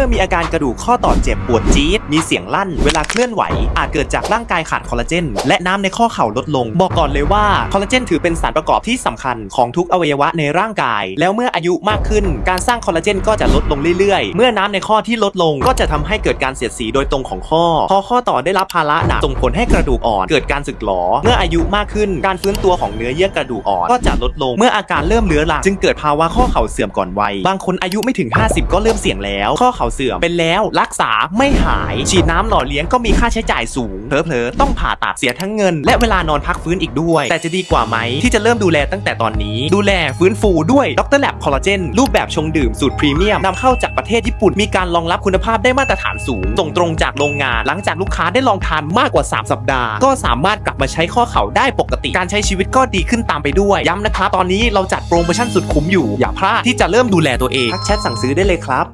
มื่อมีอาการกระดูกข้อต่อเจ็บปวดจี๊ด มีเสียงลั่น เวลาเคลื่อนไหว อาจเกิดจากร่างกายขาดคอลลาเจน และน้ำในข้อเข่าลดลง บอกก่อนเลยว่าคอลลาเจนถือเป็นสารประกอบที่สำคัญของทุกอวัยวะในร่างกาย แล้วเมื่ออายุมากขึ้น การสร้างคอลลาเจนก็จะลดลงเรื่อยๆ เมื่อน้ำในข้อที่ลดลงก็จะทำให้เกิดการเสียดสีโดยตรงของข้อ พอข้อต่อได้รับภาระหนักส่งผลให้กระดูกอ่อน เกิดการสึกหรอ เมื่ออายุมากขึ้น การฟื้นตัวของเนื้อเยื่อกระดูกอ่อน ก็จะลดลง เมื่ออาการเริ่มเลื้อรังจึงเกิดภาวะข้อเข่าเสื่อมก่อนวัย บางคนอายุไม่ถึง 50 ก็เริ่มเสี่ยงแล้ว ข้อเข่าเสื่อม เป็นแล้วรักษาไม่หาย ฉีดน้ำหล่อเลี้ยงก็มีค่าใช้จ่ายสูงเผลอๆต้องผ่าตัดเสียทั้งเงิน และเวลานอนพักฟื้นอีกด้วย แต่จะดีกว่าไหมที่จะเริ่มดูแลตั้งแต่ตอนนี้ ดูแลฟื้นฟูด้วยดรแลบคอลลาเจนรูปแบบชงดื่มสูตรพรีเมียมนำเข้าจากประเทศญี่ปุ่นมีการรองรับคุณภาพได้มาตรฐานสูงส่งตรงจากโรงงาน หลังจากลูกค้าได้ลองทานมากกว่า 3 สัปดาห์ ก็สามารถกลับมาใช้ข้อเข่าได้ปกติการใช้ชีวิตก็ดีขึ้นตามไปด้วยย้ำนะครับตอนนี้เราจัดโปรโมชั่นสุดคุ้มอยู่อย่าพลาดที่จะเริ่มดูแลตัวเองทักแชทสั่งซื้อได้เลยครับ